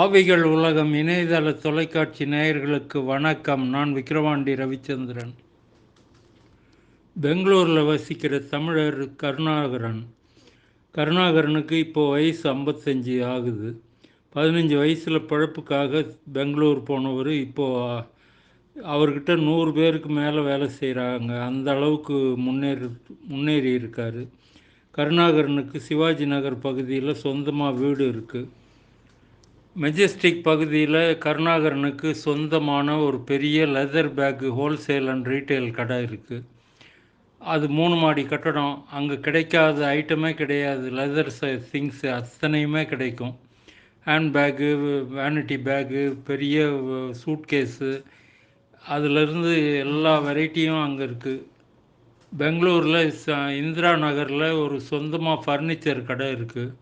ஆவிகள் உலகம் இணையதள தொலைக்காட்சி நேயர்களுக்கு வணக்கம். நான் விக்ரவாண்டி ரவிச்சந்திரன். பெங்களூரில் வசிக்கிற தமிழர் கருணாகரன். கருணாகரனுக்கு இப்போது வயசு ஐம்பத்தஞ்சு ஆகுது. பதினஞ்சு வயசில் பழப்புக்காக பெங்களூர் போனவர் இப்போது அவர்கிட்ட நூறு பேருக்கு மேலே வேலை செய்கிறாங்க அந்த அளவுக்கு முன்னேறி முன்னேறி இருக்கார். கருணாகரனுக்கு சிவாஜி நகர் பகுதியில் சொந்தமாக வீடு இருக்குது மெஜஸ்டிக் பகுதியில் கருணாகரனுக்கு சொந்தமான ஒரு பெரிய leather bag wholesale and retail கடை இருக்குது அது மூணு மாடி கட்டடம். அங்கே கிடைக்காத ஐட்டமே கிடையாது. லெதர் திங்ஸு அத்தனையுமே கிடைக்கும். ஹேண்ட் பேக்கு வேனிட்டி பேக்கு பெரிய சூட்கேஸு அதிலிருந்து எல்லா வெரைட்டியும் அங்கே இருக்குது பெங்களூரில் இந்திரா நகரில் ஒரு சொந்தமாக ஃபர்னிச்சர் கடை இருக்குது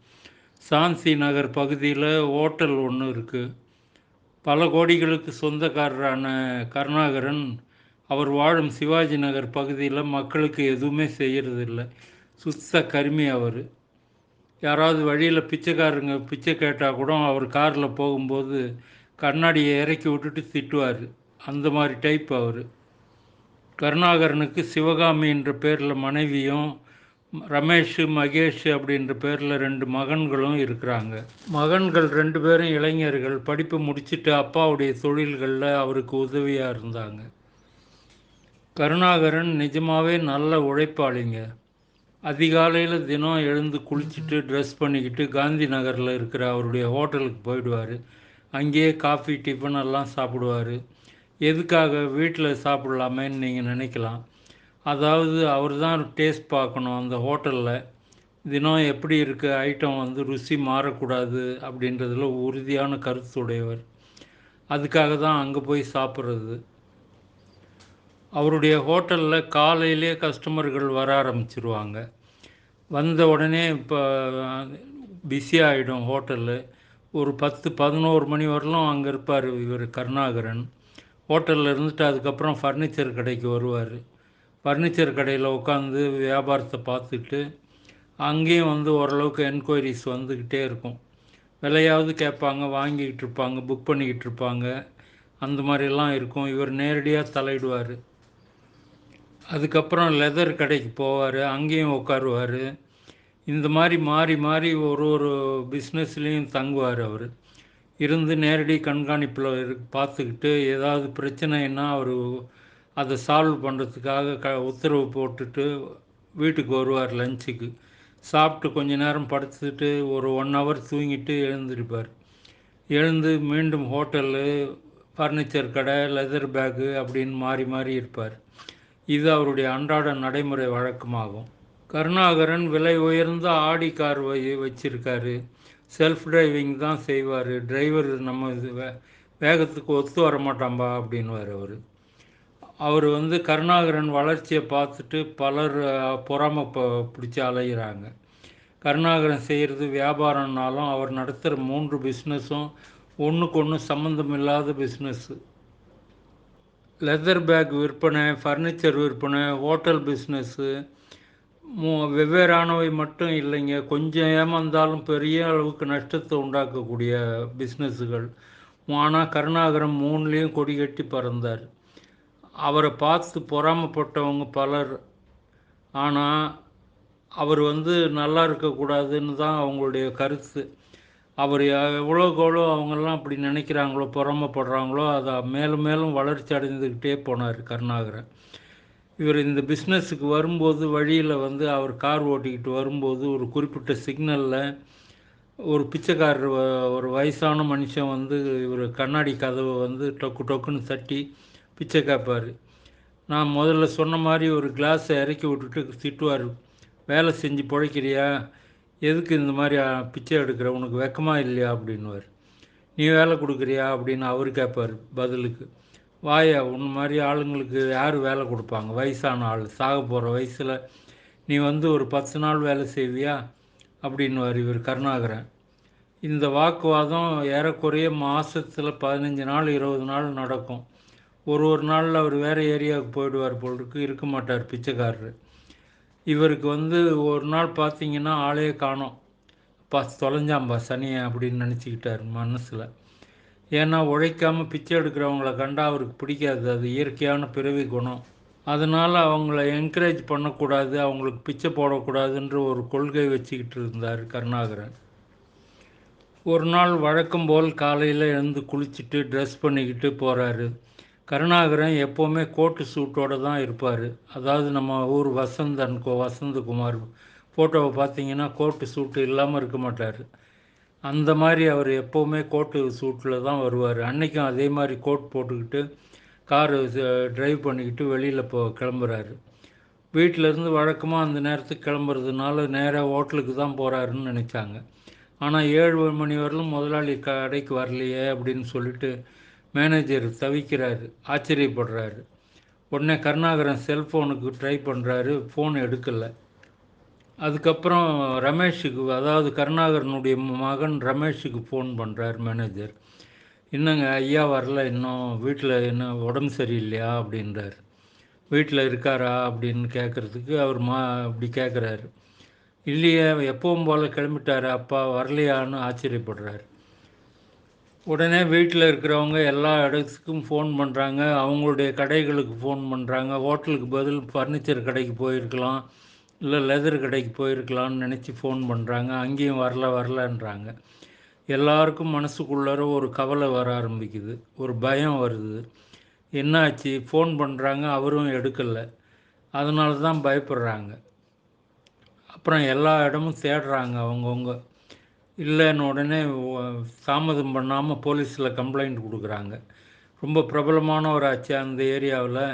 சாந்தி நகர் பகுதியில் ஓட்டல் ஒன்று இருக்குது பல கோடிகளுக்கு சொந்தக்காரரான கருணாகரன் அவர் வாழும் சிவாஜி நகர் பகுதியில் மக்களுக்கு எதுவுமே செய்கிறதில்ல சுத்த கருமி அவர். யாராவது வழியில் பிச்சைக்காரங்க பிச்சை கேட்டால் கூட அவர் காரில் போகும்போது கண்ணாடியை இறக்கி விட்டுட்டு திட்டுவார். அந்த மாதிரி டைப் அவர். கருணாகரனுக்கு சிவகாமி என்ற பேரில் மனைவியும் ரமேஷ் மகேஷ் அப்படின்ற பேரில் ரெண்டு மகன்களும் இருக்கிறாங்க. மகன்கள் ரெண்டு பேரும் இளைஞர்கள். படிப்பு முடிச்சுட்டு அப்பாவுடைய தொழில்களில் அவருக்கு உதவியாக இருந்தாங்க. கருணாகரன் நிஜமாகவே நல்ல உழைப்பாளிங்க. அதிகாலையில் தினம் எழுந்து குளிச்சுட்டு ட்ரெஸ் பண்ணிக்கிட்டு காந்தி நகரில் இருக்கிற அவருடைய ஹோட்டலுக்கு போயிடுவார். அங்கேயே காஃபி டிஃபன் எல்லாம் சாப்பிடுவார். எதுக்காக வீட்டில் சாப்பிட்லாமேன்னு நீங்கள் நினைக்கலாம். அதாவது அவர் தான் டேஸ்ட் பார்க்கணும் அந்த ஹோட்டலில் தினம் எப்படி இருக்க ஐட்டம் வந்து ருசி மாறக்கூடாது அப்படின்றதுல உறுதியான கருத்துடையவர். அதுக்காக தான் அங்கே போய் சாப்பிட்றது. அவருடைய ஹோட்டலில் காலையிலே கஸ்டமர்கள் வர ஆரம்பிச்சிருவாங்க. வந்த உடனே இப்போ பிஸியாகிடும் ஹோட்டலு ஒரு பத்து பதினோரு மணி வரலும் அங்கே இருப்பார் இவர் கருணாகரன். ஹோட்டலில் இருந்துட்டு அதுக்கப்புறம் ஃபர்னிச்சர் கடைக்கு வருவார். ஃபர்னிச்சர் கடையில் உட்காந்து வியாபாரத்தை பார்த்துட்டு அங்கேயும் வந்து ஓரளவுக்கு என்கொயரிஸ் வந்துக்கிட்டே இருக்கும். விலையாவது கேட்பாங்க வாங்கிக்கிட்டு இருப்பாங்க புக் பண்ணிக்கிட்டு இருப்பாங்க. அந்த மாதிரிலாம் இருக்கும். இவர் நேரடியாக தலையிடுவார். அதுக்கப்புறம் லெதர் கடைக்கு போவார் அங்கேயும் உட்காருவார் இந்த மாதிரி மாறி மாறி ஒரு ஒரு பிஸ்னஸ்லேயும் தங்குவார் அவர். இருந்து நேரடி கண்காணிப்பில் பார்த்துக்கிட்டு ஏதாவது பிரச்சனைன்னா அவர் அதை சால்வ் பண்ணுறதுக்காக க உத்தரவு போட்டுட்டு வீட்டுக்கு வருவார் லஞ்சுக்கு சாப்பிட்டு கொஞ்ச நேரம் படுத்துட்டு ஒரு ஒன் ஹவர் தூங்கிட்டு எழுந்திருப்பார். எழுந்து மீண்டும் ஹோட்டலு ஃபர்னிச்சர் கடை லெதர் பேக்கு அப்படின்னு மாறி மாறி இருப்பார். இது அவருடைய அன்றாட நடைமுறை வழக்கமாகும். கருணாகரன் விலை உயர்ந்த ஆடி கார் வை வச்சிருக்காரு. செல்ஃப் டிரைவிங் தான் செய்வார். டிரைவர் நம்ம இது வே வேகத்துக்கு ஒத்து வர மாட்டாம்பா அப்படின்வார் அவர். அவர் வந்து கருணாகரன் வளர்ச்சியை பார்த்துட்டு பலர் பொறாம பிடிச்சி அலைகிறாங்க கருணாகரன் செய்கிறது வியாபாரம்னாலும் அவர் நடத்துகிற மூன்று பிஸ்னஸும் ஒன்றுக்கு ஒன்று சம்மந்தம் இல்லாத பிஸ்னஸ்ஸு லெதர் பேக் விற்பனை ஃபர்னிச்சர் விற்பனை ஹோட்டல் பிஸ்னஸ்ஸு மூ வெவ்வேறானவை மட்டும் இல்லைங்க. கொஞ்சம் ஏமாந்தாலும் பெரிய அளவுக்கு நஷ்டத்தை உண்டாக்கக்கூடிய பிஸ்னஸ்ஸுகள் ஆனால் கருணாகரம் மூணுலேயும் கொடி கட்டி பறந்தார். அவரை பார்த்து பொறாமப்பட்டவங்க பலர். ஆனால் அவர் வந்து நல்லா இருக்கக்கூடாதுன்னு தான் அவங்களுடைய கருத்து. அவர் எவ்வளோக்கு எவ்வளோ அவங்கெல்லாம் அப்படி நினைக்கிறாங்களோ பொறாமப்படுறாங்களோ அதை மேலும் மேலும் வளர்ச்சி அடைந்துக்கிட்டே போனார் கருணாகரன். இவர் இந்த பிஸ்னஸுக்கு வரும்போது வழியில் வந்து அவர் கார் ஓட்டிக்கிட்டு வரும்போது ஒரு குறிப்பிட்ட சிக்னலில் ஒரு பிச்சைக்காரர் ஒரு வயசான மனுஷன் வந்து இவர் கண்ணாடி கதவை வந்து டொக்கு டொக்குன்னு தட்டி பிச்சை காப்பார். நான் முதல்ல சொன்ன மாதிரி ஒரு கிளாஸை இறக்கி விட்டுட்டு திட்டுவார். வேலை செஞ்சு பிழைக்கிறியா? எதுக்கு இந்த மாதிரி பிச்சை எடுக்கிற? உனக்கு வெக்கமாக இல்லையா? அப்படின்வார் நீ வேலை கொடுக்குறியா? அப்படின்னு அவர் கேட்பார் பதிலுக்கு. வாயா உன் மாதிரி ஆளுங்களுக்கு யார் வேலை கொடுப்பாங்க? வயசான ஆள் சாக போகிற வயசில் நீ வந்து ஒரு பத்து நாள் வேலை செய்வியா? அப்படின்வார் இவர் கருணாகரன். இந்த வாக்குவாதம் ஏறக்குறைய மாதத்தில் பதினஞ்சு நாள் இருபது நாள் நடக்கும். ஒரு ஒரு நாளில் அவர் வேறு ஏரியாவுக்கு போயிடுவார் போல் இருக்கு இருக்க மாட்டார் பிச்சைக்காரர். இவருக்கு வந்து ஒரு நாள் பார்த்தீங்கன்னா ஆளே காணோம். பா தொலைஞ்சாம்பா சனியை அப்படின்னு நினச்சிக்கிட்டார் மனசில். ஏன்னா உழைக்காமல் பிச்சை எடுக்கிறவங்கள கண்டா அவருக்கு பிடிக்காது. அது இயற்கையான பிறவி குணம். அதனால் அவங்கள என்கரேஜ் பண்ணக்கூடாது. அவங்களுக்கு பிச்சை போடக்கூடாதுன்ற ஒரு கொள்கை வச்சுக்கிட்டு இருந்தார் கருணாகரன். ஒரு நாள் வழக்கம் போல் காலையில் எழுந்து குளிச்சுட்டு ட்ரெஸ் பண்ணிக்கிட்டு போகிறாரு கருணாகரன் எப்போவுமே கோட்டு சூட்டோடு தான் இருப்பார். அதாவது நம்ம ஊர் வசந்தன் கோ வசந்தகுமார் ஃபோட்டோவை பார்த்தீங்கன்னா கோட்டு சூட்டு இல்லாமல் இருக்க மாட்டார். அந்த மாதிரி அவர் எப்போவுமே கோட்டு சூட்டில் தான் வருவார். அன்றைக்கும் அதே மாதிரி கோட் போட்டுக்கிட்டு காரு ட்ரைவ் பண்ணிக்கிட்டு வெளியில் போ கிளம்புறாரு. வீட்டிலேருந்து வழக்கமாக அந்த நேரத்துக்கு கிளம்புறதுனால நேராக ஹோட்டலுக்கு தான் போகிறாருன்னு நினச்சாங்க. ஆனால் ஏழு மணி வரலும் முதலாளி கடைக்கு வரலையே அப்படின்னு சொல்லிட்டு மேனேஜர் தவிக்கிறாரு ஆச்சரியப்படுறாரு. உடனே கருணாகரன் செல்ஃபோனுக்கு ட்ரை பண்ணுறாரு ஃபோன் எடுக்கலை. அதுக்கப்புறம் ரமேஷுக்கு அதாவது கருணாகரனுடைய மகன் ரமேஷுக்கு ஃபோன் பண்ணுறார் மேனேஜர். என்னங்க ஐயா வரல இன்னும் வீட்டில் என்ன உடம்பு சரியில்லையா? அப்படின்றார். வீட்டில் இருக்காரா? அப்படின்னு கேட்குறதுக்கு அவர் மா அப்படி கேட்குறாரு இல்லையே எப்பவும் போல் கிளம்பிட்டார் அப்பா வரலையான்னு ஆச்சரியப்படுறாரு. உடனே வீட்டில் இருக்கிறவங்க எல்லா இடத்துக்கும் ஃபோன் பண்ணுறாங்க அவங்களுடைய கடைகளுக்கு ஃபோன் பண்ணுறாங்க ஹோட்டலுக்கு பதில் ஃபர்னிச்சர் கடைக்கு போயிருக்கலாம். இல்லை லெதர் கடைக்கு போயிருக்கலாம்னு நினச்சி ஃபோன் பண்ணுறாங்க அங்கேயும் வரல வரலன்றாங்க. எல்லாருக்கும் மனசுக்குள்ளார ஒரு கவலை வர ஆரம்பிக்குது. ஒரு பயம் வருது. என்னாச்சு? ஃபோன் பண்ணுறாங்க அவரும் எடுக்கலை. அதனால தான் பயப்படுறாங்க. அப்புறம் எல்லா இடமும் தேடுறாங்க அவங்கவுங்க. இல்லைன்னு உடனே தாமதம் பண்ணாமல் போலீஸில் கம்ப்ளைண்ட் கொடுக்குறாங்க. ரொம்ப பிரபலமான ஒரு ஆட்சி அந்த ஏரியாவில்.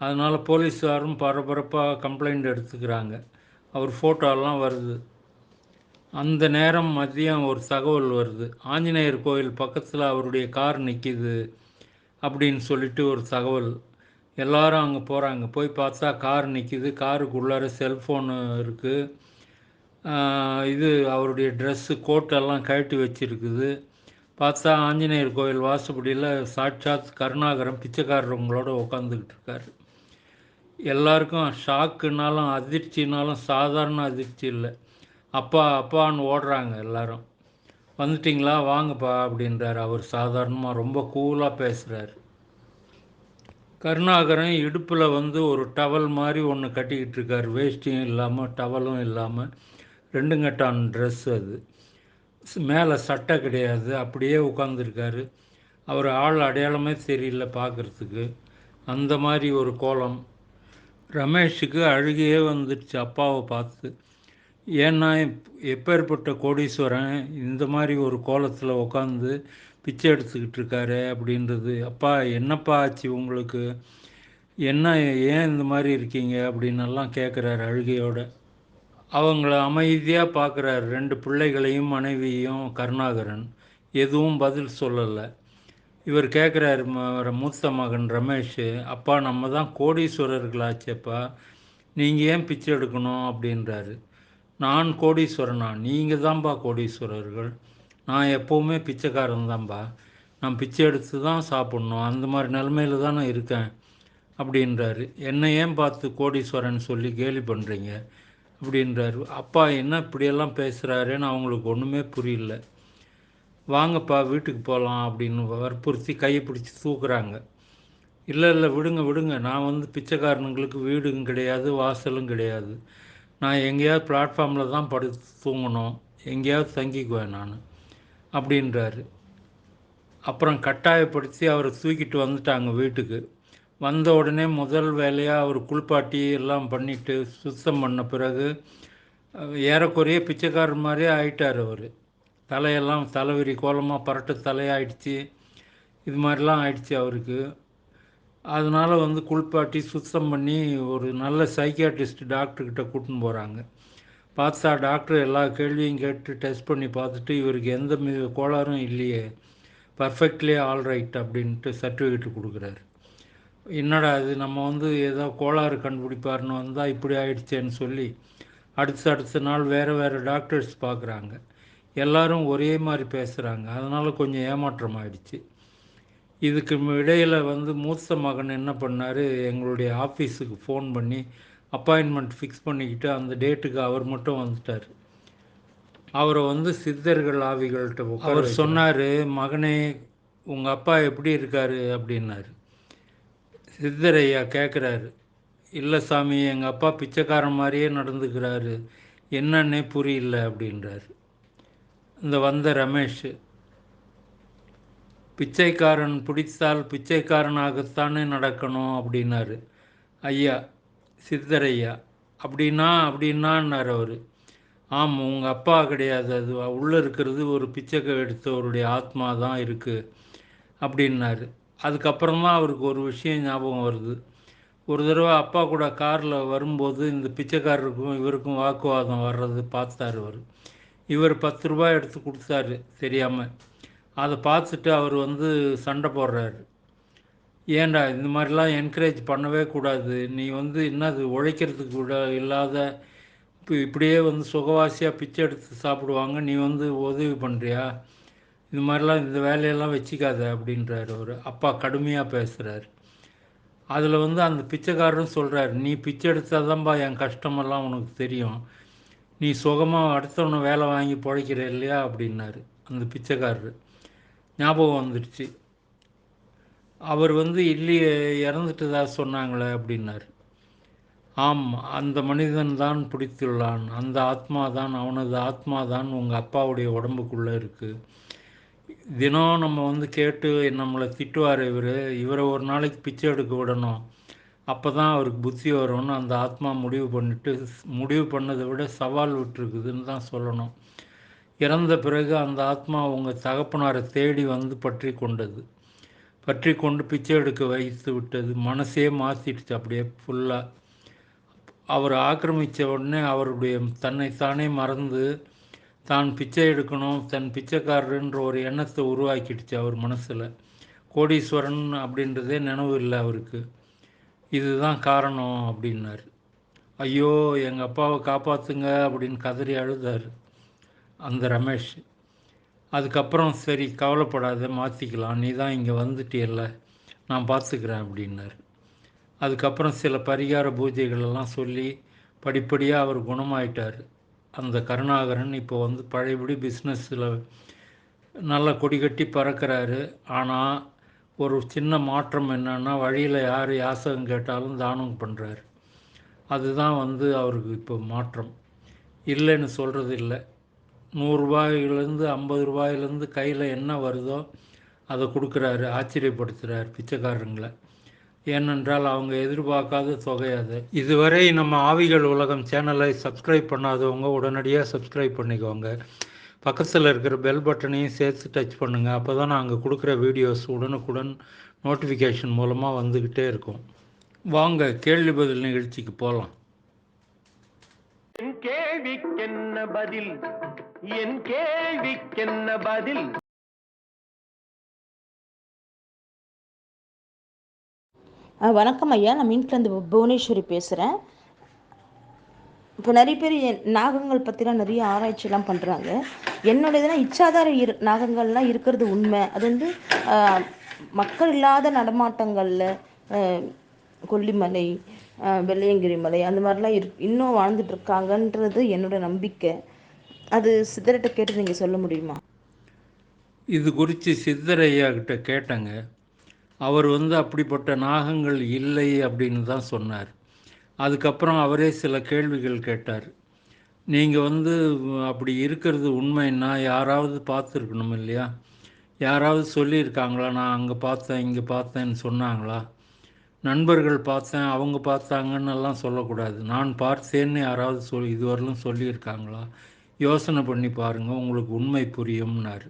அதனால் போலீஸாரும் பரபரப்பாக கம்ப்ளைண்ட் எடுத்துக்கிறாங்க. அவர் ஃபோட்டோலாம் வருது. அந்த நேரம் மதியம் ஒரு தகவல் வருது. ஆஞ்சநேயர் கோயில் பக்கத்தில் அவருடைய கார் நிற்கிது அப்படின்னு சொல்லிட்டு ஒரு தகவல். எல்லாரும் அங்கே போகிறாங்க போய் பார்த்தா கார் நிற்கிது காருக்குள்ளார செல்ஃபோனு இருக்குது இது அவருடைய ட்ரெஸ்ஸு கோட்டெல்லாம் கழட்டி வச்சுருக்குது. பார்த்தா ஆஞ்சநேயர் கோயில் வாசப்படியில் சாட்சாத் கருணாகரம் பிச்சைக்காரவங்களோட உட்காந்துக்கிட்டு இருக்காரு. எல்லாருக்கும் ஷாக்குனாலும் அதிர்ச்சினாலும் சாதாரண அதிர்ச்சி இல்லை. அப்பா அப்பான்னு ஓடுறாங்க எல்லாரும். வந்துட்டிங்களா? வாங்கப்பா அப்படின்றார். அவர் சாதாரணமாக ரொம்ப கூலாக பேசுகிறார் கருணாகரன் இடுப்பில் வந்து ஒரு டவல் மாதிரி ஒன்று கட்டிக்கிட்டு இருக்கார். வேஷ்டியும் இல்லாமல் டவலும் இல்லாமல் ரெண்டு கட்டான் ட்ரெஸ் அது. மேலே சட்டை கிடையாது. அப்படியே உட்காந்துருக்காரு அவர் ஆள் அடையாளமே தெரியல பார்க்குறதுக்கு அந்த மாதிரி ஒரு கோலம். ரமேஷுக்கு அழுகையே வந்துடுச்சு அப்பாவை பார்த்து. ஏன்னா எப்பேற்பட்ட கோடீஸ்வரன் இந்த மாதிரி ஒரு கோலத்தில் உட்காந்து பிச்சை எடுத்துக்கிட்டு இருக்காரு அப்படின்றது அப்பா என்னப்பா ஆச்சு உங்களுக்கு? என்ன ஏன் இந்த மாதிரி இருக்கீங்க? அப்படின்னெல்லாம் கேட்குறாரு அழுகையோட. அவங்கள அமைதியாக பார்க்குறாரு ரெண்டு பிள்ளைகளையும் மனைவியும் கருணாகரன். எதுவும் பதில் சொல்லலை. இவர் கேட்குறாரு மூத்த மகன் ரமேஷ் அப்பா நம்ம தான் கோடீஸ்வரர்களாச்சேப்பா. நீங்கள் ஏன் பிச்சை எடுக்கணும்? அப்படின்றாரு. நான் கோடீஸ்வரனா? நீங்கள் தான்ப்பா கோடீஸ்வரர்கள். நான் எப்போவுமே பிச்சைக்காரன் தான்ப்பா நான் பிச்சை எடுத்து தான் சாப்பிட்ணும். அந்த மாதிரி நிலமையில தான் நான் இருக்கேன். அப்படின்றாரு. என்னை ஏன் பார்த்து கோடீஸ்வரன் சொல்லி கேலி பண்ணுறீங்க அப்படின்றாரு. அப்பா என்ன இப்படியெல்லாம் பேசுகிறாருன்னு அவங்களுக்கு ஒன்றுமே புரியல. வாங்கப்பா வீட்டுக்கு போகலாம் அப்படின்னு வற்புறுத்தி கையை பிடிச்சி தூக்குறாங்க. இல்லை இல்லை விடுங்க விடுங்க. நான் வந்து பிச்சைக்காரனுங்களுக்கு வீடும் கிடையாது வாசலும் கிடையாது. நான் எங்கேயாவது பிளாட்ஃபார்மில் தான் படுத்து தூங்கணும். எங்கேயாவது தங்கிக்குவேன் நான். அப்படின்றாரு. அப்புறம் கட்டாயப்படுத்தி அவரை தூக்கிட்டு வந்துட்டாங்க வீட்டுக்கு. வந்த உடனே முதல் வேலையாக அவர் குளிப்பாட்டி எல்லாம் பண்ணிவிட்டு சுத்தம் பண்ண பிறகு ஏறக்குறைய பிச்சைக்காரர் மாதிரியே ஆயிட்டார் அவர். தலையெல்லாம் தலைவிரி கோலமாக பரட்டு தலையாயிடுச்சு. இது மாதிரிலாம் ஆயிடுச்சு அவருக்கு. அதனால் வந்து குளிப்பாட்டி சுத்தம் பண்ணி ஒரு நல்ல சைக்கியாட்ரிஸ்ட் டாக்டர்கிட்ட கூட்டின்னு போகிறாங்க பார்த்தா டாக்டர் எல்லா கேள்வியும் கேட்டு டெஸ்ட் பண்ணி பார்த்துட்டு இவருக்கு எந்த கோளாறும் இல்லையே பர்ஃபெக்ட்லி ஆல்ரைட் அப்படின்ட்டு சர்டிஃபிகேட் கொடுக்குறாரு. என்னடா அது நம்ம வந்து ஏதோ கோளாறு கண்டுபிடிப்பாருன்னு வந்தால் இப்படி ஆயிடுச்சேன்னு சொல்லி அடுத்த அடுத்த நாள் வேறு வேறு டாக்டர்ஸ் பார்க்குறாங்க எல்லாரும் ஒரே மாதிரி பேசுகிறாங்க அதனால் கொஞ்சம் ஏமாற்றம் ஆயிடுச்சு இதுக்கு இடையில் வந்து மூத்த மகன் என்ன பண்ணார் எங்களுடைய ஆஃபீஸுக்கு ஃபோன் பண்ணி அப்பாயின்மெண்ட் ஃபிக்ஸ் பண்ணிக்கிட்டு அந்த டேட்டுக்கு அவர் மட்டும் வந்துட்டார். அவரை வந்து சித்தர்கள் ஆவிகள்கிட்ட அவர் சொன்னார் மகனே உங்கள் அப்பா எப்படி இருக்காரு? அப்படின்னாரு. சித்தரையா கேட்குறாரு இல்லை சாமி எங்கள் அப்பா பிச்சைக்காரன் மாதிரியே நடந்துக்கிறாரு. என்னன்னே புரியல அப்படின்றாரு. இந்த வந்த ரமேஷ் பிச்சைக்காரன் பிடித்தால் பிச்சைக்காரனாகத்தானே நடக்கணும் அப்படின்னாரு. ஐயா சித்தரையா அப்படின்னா அப்படின்னான்னார் அவர். ஆம் உங்கள் அப்பா கிடையாது. அது உள்ளே இருக்கிறது ஒரு பிச்சை எடுத்தவருடைய ஆத்மா தான் இருக்குது அப்படின்னாரு. அதுக்கப்புறம் தான் அவருக்கு ஒரு விஷயம் ஞாபகம் வருது. ஒரு தடவை அப்பா கூட காரில் வரும்போது இந்த பிச்சைக்காரருக்கும் இவருக்கும் வாக்குவாதம் வர்றது பார்த்தாரு அவர் இவர் பத்து ரூபாய் எடுத்து கொடுத்தாரு தெரியாமல் அதை பார்த்துட்டு அவர் வந்து சண்டை போடுறாரு. ஏன்டா இந்த மாதிரிலாம் என்கரேஜ் பண்ணவே கூடாது. நீ வந்து என்னது உழைக்கிறதுக்கு கூட இல்லாத இப்போ இப்படியே வந்து சுகவாசியாக பிச்சை எடுத்து சாப்பிடுவாங்க. நீ வந்து உதவி பண்ணுறியா இது மாதிரிலாம் இந்த வேலையெல்லாம் வச்சுக்காத அப்படின்றார் அவர். அப்பா கடுமையாக பேசுகிறாரு அதில் வந்து அந்த பிச்சைக்காரரும் சொல்கிறார் நீ பிச்சை எடுத்தால் தான்ப்பா என் கஷ்டமெல்லாம் உனக்கு தெரியும். நீ சுகமாக அடுத்தவனை வேலை வாங்கி பிழைக்கிற இல்லையா? அப்படின்னாரு அந்த பிச்சைக்காரரு. ஞாபகம் வந்துடுச்சு அவர் வந்து இல்லையே இறந்துட்டதா சொன்னாங்களே அப்படின்னாரு. ஆம் அந்த மனிதன் தான் பிடித்துள்ளான். அந்த ஆத்மா தான் அவனது ஆத்மா தான் உங்கள் அப்பாவுடைய உடம்புக்குள்ளே இருக்குது தினம் நம்ம வந்து கேட்டு நம்மளை திட்டுவார் இவர். இவரை ஒரு நாளைக்கு பிச்சை எடுக்க விடணும். அப்போ தான் அவருக்கு புத்தி வரும்னு அந்த ஆத்மா முடிவு பண்ணிட்டு முடிவு பண்ணதை விட சவால் விட்டுருக்குதுன்னு தான் சொல்லணும். இறந்த பிறகு அந்த ஆத்மா உங்கள் தகப்பனாரை தேடி வந்து பற்றி கொண்டது. பற்றி கொண்டு பிச்சை எடுக்க வைத்து விட்டது. மனசே மாற்றிடுச்சு அப்படியே ஃபுல்லாக அவர் ஆக்கிரமித்த உடனே அவருடைய தன்னைத்தானே மறந்து தான் பிச்சை எடுக்கணும் தன் பிச்சைக்காரருன்ற ஒரு எண்ணத்தை உருவாக்கிடுச்சு அவர் மனசில். கோடீஸ்வரன் அப்படின்றதே நினைவு இல்லை அவருக்கு. இதுதான் காரணம் அப்படின்னார். ஐயோ எங்கள் அப்பாவை காப்பாற்றுங்க அப்படின்னு கதறி அழுதார் அந்த ரமேஷ். அதுக்கப்புறம் சரி கவலைப்படாத மாற்றிக்கலாம் நீ தான் இங்கே வந்துட்டியல்ல நான் பார்த்துக்கிறேன் அப்படின்னார். அதுக்கப்புறம் சில பரிகார பூஜைகளெல்லாம் சொல்லி படிப்படியாக அவர் குணமாயிட்டார். அந்த கருணாகரன் இப்போ வந்து பழையபடி பிஸ்னஸில் நல்லா கொடி கட்டி பறக்கிறாரு. ஆனால் ஒரு சின்ன மாற்றம் என்னன்னா வழியில் யார் யாசகம் கேட்டாலும் தானம் பண்ணுறாரு அதுதான் வந்து அவருக்கு இப்போ மாற்றம். இல்லைன்னு சொல்கிறது இல்லை. நூறுரூபாயிலேருந்து ஐம்பது ரூபாயிலேருந்து கையில் என்ன வருதோ அதை கொடுக்குறாரு ஆச்சரியப்படுத்துகிறார் பிச்சைக்காரங்களை ஏனென்றால் அவங்க எதிர்பார்க்காத தொகை அது. இதுவரை நம்ம ஆவிகள் உலகம் சேனலை சப்ஸ்கிரைப் பண்ணாதவங்க உடனடியாக சப்ஸ்கிரைப் பண்ணிக்கோங்க. பக்கத்தில் இருக்கிற பெல் பட்டனையும் சேர்த்து டச் பண்ணுங்கள் அப்போ தான் நாங்கள் கொடுக்குற வீடியோஸ் உடனுக்குடன் நோட்டிஃபிகேஷன் மூலமாக வந்துக்கிட்டே இருக்கும். வாங்க கேள்வி பதில் நிகழ்ச்சிக்கு போகலாம் என் கேள்விக்கென்ன பதில்? என் கேள்விக்கென்ன பதில்? வணக்கம் ஐயா. நான் மீன்லேருந்து புவனேஸ்வரி பேசுகிறேன் இப்போ நிறைய பேர் என் நாகங்கள் பற்றிலாம் நிறைய ஆராய்ச்சிலாம் பண்ணுறாங்க என்னுடையதுனா இச்சாதார இரு நாகங்கள்லாம் இருக்கிறது உண்மை. அது வந்து மக்கள் இல்லாத நடமாட்டங்களில் கொல்லிமலை வெள்ளையங்கிரி மலை அந்த மாதிரிலாம் இரு இன்னும் வாழ்ந்துட்டு இருக்காங்கன்றது என்னோட நம்பிக்கை. அது சித்தர்கிட்ட கேட்டு நீங்கள் சொல்ல முடியுமா? இது குறித்து சித்தரையா கிட்ட கேட்டேங்க. அவர் வந்து அப்படிப்பட்ட நாகங்கள் இல்லை அப்படின்னு தான் சொன்னார். அதுக்கப்புறம் அவரே சில கேள்விகள் கேட்டார். நீங்கள் வந்து அப்படி இருக்கிறது உண்மைன்னா யாராவது பார்த்துருக்கணும் இல்லையா? யாராவது சொல்லியிருக்காங்களா? நான் அங்கே பார்த்தேன் இங்கே பார்த்தேன்னு சொன்னாங்களா? நண்பர்கள் பார்த்தேன் அவங்க பார்த்தாங்கன்னு எல்லாம் சொல்லக்கூடாது. நான் பார்த்தேன்னு யாராவது சொல் இதுவரையிலும் சொல்லியிருக்காங்களா? யோசனை பண்ணி பாருங்கள் உங்களுக்கு உண்மை புரியும்னாரு.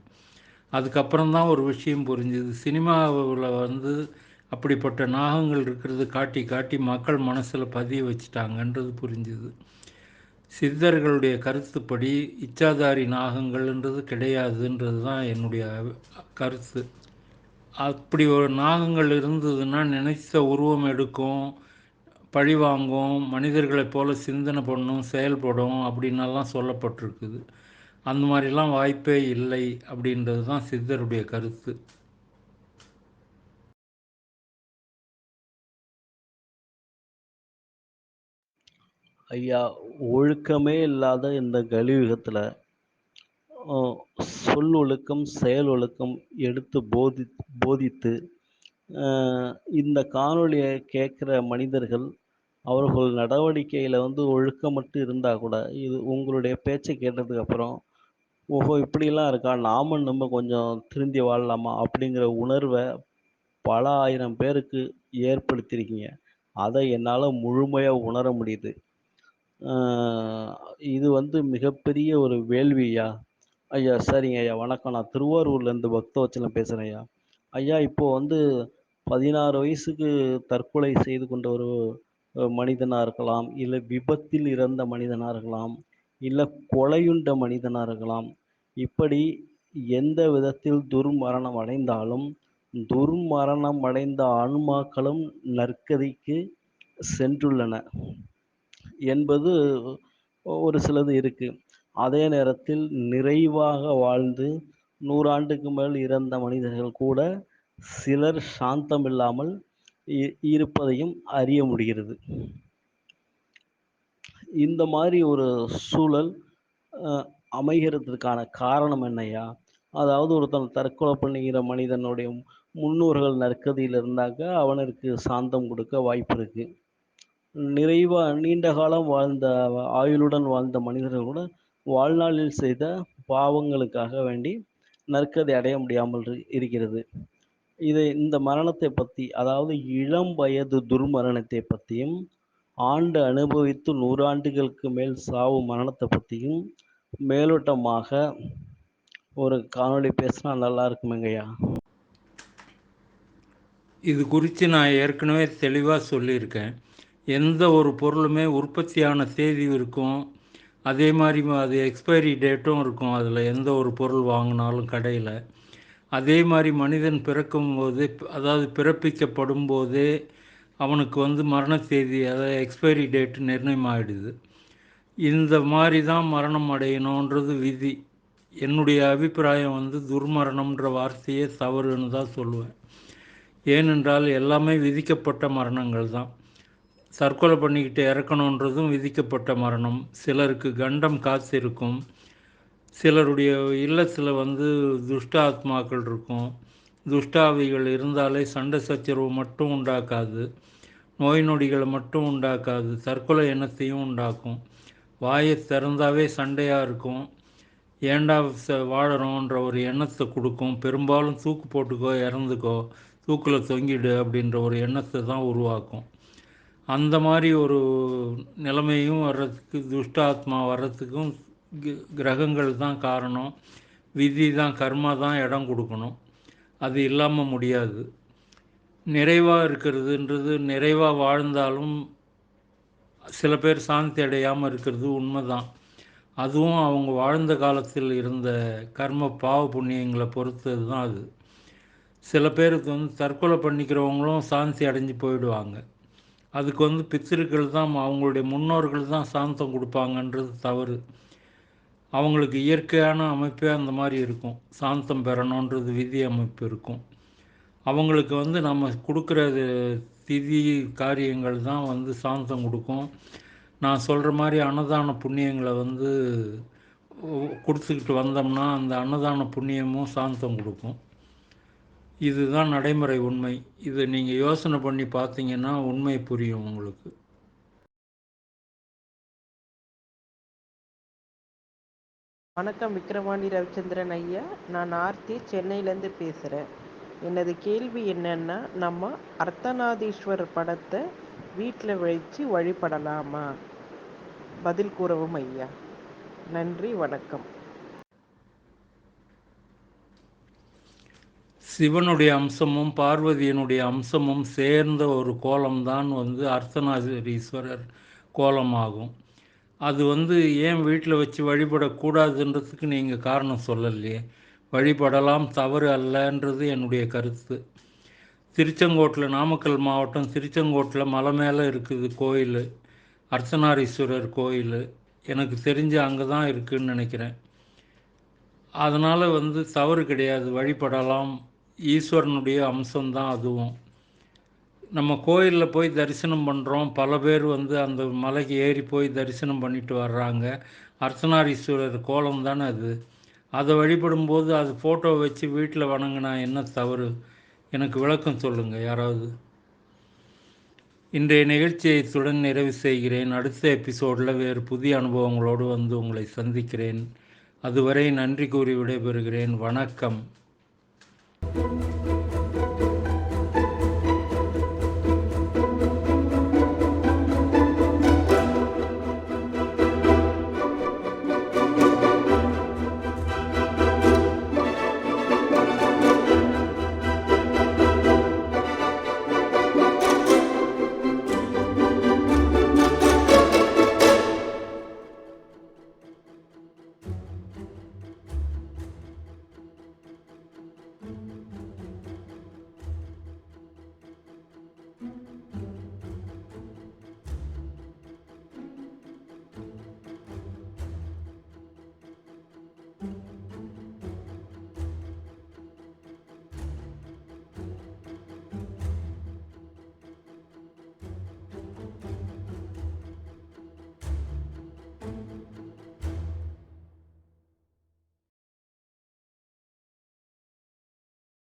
அதுக்கப்புறம் தான் ஒரு விஷயம் புரிஞ்சுது. சினிமாவில் வந்து அப்படிப்பட்ட நாகங்கள் இருக்கிறது காட்டி காட்டி மக்கள் மனசில் பதிய வச்சுட்டாங்கன்றது புரிஞ்சுது. சித்தர்களுடைய கருத்துப்படி இச்சாதாரி நாகங்கள்ன்றது கிடையாதுன்றது தான் என்னுடைய கருத்து. அப்படி ஒரு நாகங்கள் இருந்ததுன்னா நினைத்த உருவம் எடுக்கும் பழி வாங்கும் மனிதர்களைப் போல சிந்தனை பண்ணும் செயல்படும் அப்படின்னெல்லாம் சொல்லப்பட்டிருக்குது. அந்த மாதிரிலாம் வாய்ப்பே இல்லை அப்படின்றது தான் சித்தருடைய கருத்து. ஐயா ஒழுக்கமே இல்லாத இந்த கலியுகத்தில் சொல் ஒழுக்கம் செயல் ஒழுக்கம் எடுத்து போதி போதித்து இந்த காணொளியை கேட்குற மனிதர்கள் அவர்கள் நடவடிக்கையில் வந்து ஒழுக்கம் மட்டும் இருந்தால் கூட இது உங்களுடைய பேச்சை கேட்டதுக்கப்புறம் ஓஹோ இப்படிலாம் இருக்கா? நாமும் நம்ம கொஞ்சம் திருந்தி வாழலாமா? அப்படிங்கிற உணர்வை பல ஆயிரம் பேருக்கு ஏற்படுத்தியிருக்கீங்க. அதை என்னால் முழுமையாக உணர முடியுது. இது வந்து மிகப்பெரிய ஒரு வேள்வியா ஐயா. சரிங்க ஐயா. வணக்கம். நான் திருவாரூர்லேருந்து பக்தவச்சலம் பேசுகிறேன் ஐயா. ஐயா இப்போ வந்து பதினாறு வயசுக்கு தற்கொலை செய்து கொண்ட ஒரு மனிதனாக இருக்கலாம் இல்லை விபத்தில் இறந்த மனிதனாக இருக்கலாம் இல்லை கொலையுண்ட மனிதனாக இருக்கலாம். இப்படி எந்த விதத்தில் துர்மரணம் அடைந்தாலும் துர்மரணம் அடைந்த ஆன்மாக்களும் நற்கதிக்கு சென்றுள்ளன என்பது ஒரு சிலது இருக்கு. அதே நேரத்தில் நிறைவாக வாழ்ந்து நூறாண்டுக்கு மேல் இறந்த மனிதர்கள் கூட சிலர் சாந்தம் இல்லாமல் இருப்பதையும் அறிய முடிகிறது. இந்த மாதிரி ஒரு சூழல் அமைகிறதுக்கான காரணம் என்னையா அதாவது ஒருத்தன் தற்கொலை பண்ணுகிற மனிதனுடைய முன்னோர்கள் நற்கதியில் இருந்தாக்க அவனுக்கு சாந்தம் கொடுக்க வாய்ப்பு இருக்கு. நிறைவா நீண்ட காலம் வாழ்ந்த ஆயுளுடன் வாழ்ந்த மனிதர்கள் கூட வாழ்நாளில் செய்த பாவங்களுக்காக வேண்டி நற்கதி அடைய முடியாமல் இருக்கிறது. இதை இந்த மரணத்தை பற்றி அதாவது இளம் வயது துர்மரணத்தை பற்றியும் ஆண்டு அனுபவித்து நூறாண்டுகளுக்கு மேல் சாவு மரணத்தை பற்றியும் மேலோட்டமாக ஒரு காணொளி பேசினா நல்லா இருக்குமேங்கய்யா? இது குறித்து நான் ஏற்கனவே தெளிவாக சொல்லியிருக்கேன். எந்த ஒரு பொருளுமே உற்பத்தியான தேதி இருக்கும். அதே மாதிரி அது எக்ஸ்பைரி டேட்டும் இருக்கும். அதில் எந்த ஒரு பொருள் வாங்கினாலும் கடையில். அதே மாதிரி மனிதன் பிறக்கும் போது அதாவது பிறப்பிக்கப்படும் போதே அவனுக்கு வந்து மரண தேதி அதாவது எக்ஸ்பைரி டேட்டு நிர்ணயமாகிடுது இந்த மாதிரி தான் மரணம் அடையணுன்றது விதி. என்னுடைய அபிப்பிராயம் வந்து துர்மரணம்ன்ற வார்த்தையே தவறுன்னு தான் சொல்லுவேன். ஏனென்றால் எல்லாமே விதிக்கப்பட்ட மரணங்கள் தான். தற்கொலை பண்ணிக்கிட்டு இறக்கணுன்றதும் விதிக்கப்பட்ட மரணம். சிலருக்கு கண்டம் காத்திருக்கும் சிலருடைய இல்லத்தில் வந்து துஷ்ட ஆத்மாக்கள் இருக்கும். துஷ்டாவிகள் இருந்தாலே சண்டை சச்சரவு மட்டும் உண்டாக்காது. நோய் நொடிகளை மட்டும் உண்டாக்காது. தற்கொலை எண்ணத்தையும் உண்டாக்கும். வாயை திறந்தாவே சண்டையாக இருக்கும். ஏண்டா வாழறோன்ற ஒரு எண்ணத்தை கொடுக்கும். பெரும்பாலும் தூக்கு போட்டுக்கோ இறந்துக்கோ தூக்கில் தொங்கிடு அப்படின்ற ஒரு எண்ணத்தை தான் உருவாக்கும். அந்த மாதிரி ஒரு நிலைமையும் வர்றதுக்கு துஷ்டாத்மா வர்றதுக்கும் கிரகங்கள் தான் காரணம். விதி தான் கர்மா தான் இடம் கொடுக்கணும். அது இல்லாமல் முடியாது. நிறைவாக இருக்கிறதுன்றது நிறைவாக வாழ்ந்தாலும் சில பேர் சாந்தி அடையாமல் இருக்கிறது உண்மைதான். அதுவும் அவங்க வாழ்ந்த காலத்தில் இருந்த கர்ம பாவ புண்ணியங்களை பொறுத்தது தான் அது. சில பேருக்கு வந்து தற்கொலை பண்ணிக்கிறவங்களும் சாந்தி அடைஞ்சு போயிடுவாங்க. அதுக்கு வந்து பித்திருக்கள் தான் அவங்களுடைய முன்னோர்கள் தான் சாந்தம் கொடுப்பாங்கன்றது தவறு. அவங்களுக்கு இயற்கையான அமைப்பே அந்த மாதிரி இருக்கும். சாந்தம் பெறணுன்றது விதி அமைப்பு இருக்கும். அவங்களுக்கு வந்து நம்ம கொடுக்குற திதி காரியங்கள் தான் வந்து சாந்தம் கொடுக்கும். நான் சொல்கிற மாதிரி அன்னதான புண்ணியங்களை வந்து கொடுத்துக்கிட்டு வந்தோம்னா அந்த அன்னதான புண்ணியமும் சாந்தம் கொடுக்கும். இதுதான் நடைமுறை உண்மை. இதை நீங்கள் யோசனை பண்ணி பார்த்தீங்கன்னா உண்மை புரியும் உங்களுக்கு. வணக்கம் விக்ரவாணி ரவிச்சந்திரன் ஐயா. நான் ஆர்த்தி சென்னையிலேருந்து பேசுகிறேன் எனது கேள்வி என்னன்னா நம்ம அர்த்தநாதீஸ்வரர் படத்தை வீட்டில் வச்சு வழிபடலாமா? பதில் கூறவும் ஐயா. நன்றி வணக்கம். சிவனுடைய அம்சமும் பார்வதியினுடைய அம்சமும் சேர்ந்த ஒரு கோலம்தான் வந்து அர்த்தநாதீஸ்வரர் கோலமாகும். அது வந்து ஏன் வீட்டில் வச்சு வழிபடக்கூடாதுன்றதுக்கு நீங்கள் காரணம் சொல்லலையே. வழிபடலாம் தவறு அல்லன்றது என்னுடைய கருத்து. திருச்செங்கோட்டில் நாமக்கல் மாவட்டம் திருச்செங்கோட்டில் மலை மேலே இருக்குது கோயில் அர்த்தநாரீஸ்வரர் கோயில். எனக்கு தெரிஞ்சு அங்கே தான் இருக்குதுன்னு நினைக்கிறேன். அதனால் வந்து தவறு கிடையாது. வழிபடலாம். ஈஸ்வரனுடைய அம்சம்தான் அதுவும். நம்ம கோயிலில் போய் தரிசனம் பண்ணுறோம் பல பேர் வந்து அந்த மலைக்கு ஏறி போய் தரிசனம் பண்ணிட்டு வர்றாங்க. அர்த்தநாரீஸ்வரர் கோலம் தானே அது. அதை வழிபடும்போது அது ஃபோட்டோ வச்சு வீட்டில் வணங்கினா என்ன தவறு? எனக்கு விளக்கம் சொல்லுங்கள் யாராவது. இன்றைய நிகழ்ச்சியை இத்துடன் நிறைவு செய்கிறேன். அடுத்த எபிசோடில் வேறு புதிய அனுபவங்களோடு வந்து உங்களை சந்திக்கிறேன். அதுவரை நன்றி கூறி விடைபெறுகிறேன். வணக்கம்.